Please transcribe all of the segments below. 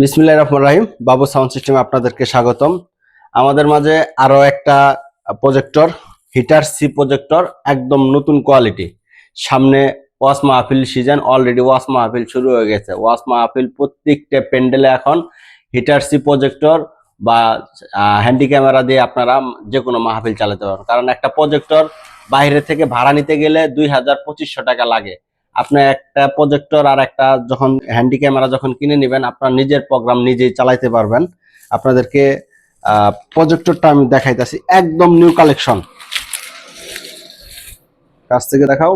বিসমিল্লাহ রহমান রাহিম। বাবু সাউন্ড সিস্টেমে আপনাদেরকে স্বাগতম। আমাদের মাঝে আরও একটা প্রজেক্টর হিটার সি প্রজেক্টর, একদম নতুন কোয়ালিটি। সামনে ওয়াস মাহফিল সিজন অলরেডি ওয়াস মাহফিল শুরু হয়ে গেছে। ওয়াস মাহফিল প্রত্যেকটা প্যান্ডেলে এখন হিটার সি প্রজেক্টর বা হ্যান্ডি ক্যামেরা দিয়ে আপনারা যে কোনো মাহফিল চালাতে পারেন কারণ একটা প্রজেক্টর বাইরে থেকে ভাড়া নিতে গেলে দুই হাজার পঁচিশশো টাকা লাগে। আপনি একটা প্রজেক্টর আর একটা যখন হ্যান্ডি ক্যামেরা যখন কিনে নেবেন, আপনার নিজের প্রোগ্রাম নিজেই চালাইতে পারবেন। আপনাদেরকে প্রজেক্টরটা আমি দেখাইতেছি, একদম নিউ কালেকশন কাছ থেকে দেখাও,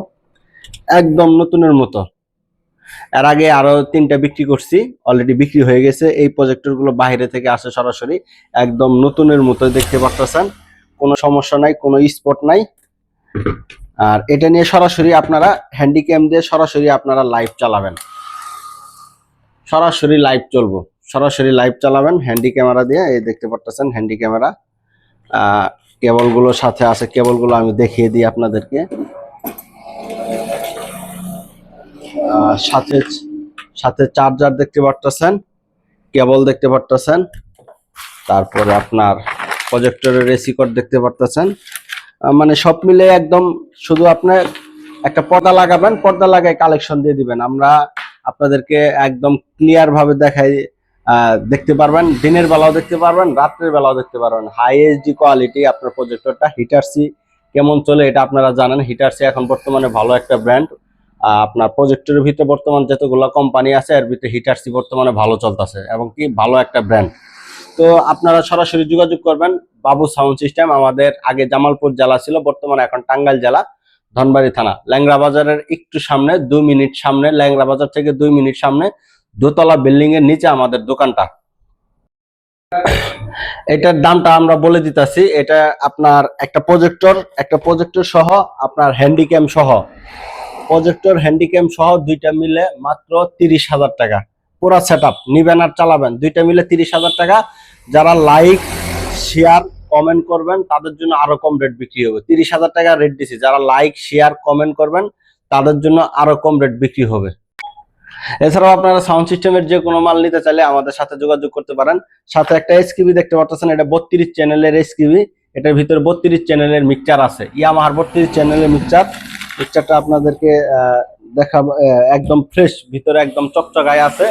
একদম নতুনের মতো। এর আগে আরও তিনটা বিক্রি করছি অলরেডি বিক্রি হয়ে গেছে। এই প্রজেক্টরগুলো বাইরে থেকে আসে সরাসরি, একদম নতুনের মতো দেখতে পাচ্ছেন কোনো সমস্যা নাই, কোনো স্পট নাই। আর এটা নিয়ে সরাসরি আপনারা হ্যান্ডিক্যাম দিয়ে সরাসরি আপনারা লাইভ চালাবেন। সরাসরি লাইভ চলবো। সরাসরি লাইভ চালাবেন হ্যান্ডি ক্যামেরা দিয়ে, এই দেখতে পারতেছেন হ্যান্ডি ক্যামেরা কেবলগুলোর সাথে আছে, কেবলগুলো আমি দেখিয়ে দিই আপনাদেরকে। সাথে সাথে চার্জার দেখতে পারতেছেন কেবল দেখতে পারতেছেন। তারপরে আপনার প্রজেক্টরের এসি কোড দেখতে পারতেছেন। মানে সব মিলে একদম শুধু আপনার একটা পর্দা লাগাবেন, পর্দা লাগাই কালেকশন দিয়ে দিবেন। আমরা আপনাদেরকে একদম ক্লিয়ার ভাবে দেখাই দেখতে পারবেন, দিনের বেলাও দেখতে পারবেন, রাত্রের বেলাও দেখতে পারবেন। হাই এইচডি কোয়ালিটি আপনার প্রজেক্টরটা হিটারসি কেমন চলে এটা আপনারা জানেন। হিটারসি এখন বর্তমানে ভালো একটা ব্র্যান্ড আপনার প্রজেক্টরের ভিতরে বর্তমান যতগুলো কোম্পানি আছে, এর ভিতরে হিটারসি বর্তমানে ভালো চলতেছে এবং কি ভালো একটা ব্র্যান্ড তো আপনারা সরাসরি যোগাযোগ করবেন বাবু সাউন্ড সিস্টেম, আমাদের আগে জামালপুর জেলা ছিল, বর্তমানে এখন টাঙ্গাইল জেলা, ধনবাড়ি থানা। ল্যাংরা বাজারের একটু সামনে দুই মিনিট সামনে ল্যাংরা বাজার থেকে দুই মিনিট সামনে, দোতলা বিল্ডিং এর নিচে আমাদের দোকানটা। এটার দামটা আমরা বলে দিতেছি, এটা আপনার একটা প্রজেক্টর একটা প্রজেক্টর সহ আপনার হ্যান্ডিক্যাম সহ। প্রজেক্টর, হ্যান্ডিক্যাম সহ দুইটা মিলে মাত্র তিরিশ হাজার টাকা। পুরা সেট আপ নিবেন আর চালাবেন, দুইটা মিলে তিরিশ হাজার টাকা। যারা লাইক শেয়ার কমেন্ট করবেন তাদের জন্য আরও কম রেট বিক্রি হবে। তিরিশ হাজার টাকা রেট দিছি। যারা লাইক শেয়ার কমেন্ট করবেন তাদের জন্য আরও কম রেট বিক্রি হবে। এছাড়াও আপনারা সাউন্ড সিস্টেমের যে কোনো মাল নিতে চাইলে আমাদের সাথে যোগাযোগ করতে পারেন। সাথে একটা এসকিবি দেখতে পাচ্ছেন এটা বত্রিশ চ্যানেলের এসকিবি এটার ভিতরে বত্রিশ চ্যানেলের মিক্সচার আছে। ইয়ামাহার বত্রিশ চ্যানেলের মিক্সচার মিক্সচারটা আপনাদেরকে আহ, একদম ফ্রেশ ভিতরে একদম চকচকায় আছে।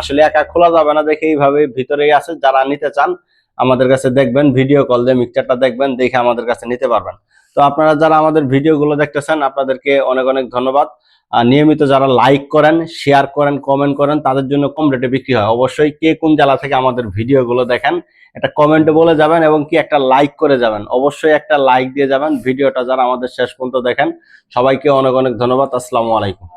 আসলে একা খোলা যাবে না দেখে এইভাবে ভিতরেই আছে। যারা নিতে চান, আমাদের কাছে দেখবেন ভিডিও কল দিয়ে মিক্সচারটা দেখবেন, দেখে আমাদের কাছে নিতে পারবেন। তো আপনারা যারা আমাদের ভিডিওগুলো দেখতেছেন, আপনাদেরকে অনেক অনেক ধন্যবাদ। নিয়মিত যারা লাইক করেন শেয়ার করেন কমেন্ট করেন, তাদের জন্য কম রেটে বিক্রি হয়। অবশ্যই কে কোন জেলা থেকে আমাদের ভিডিওগুলো দেখেন, একটা কমেন্টে বলে যাবেন এবং কি একটা লাইক করে যাবেন। অবশ্যই একটা লাইক দিয়ে যাবেন। ভিডিওটা যারা আমাদের শেষ পর্যন্ত দেখেন, সবাইকে অনেক অনেক ধন্যবাদ। আসসালামু আলাইকুম।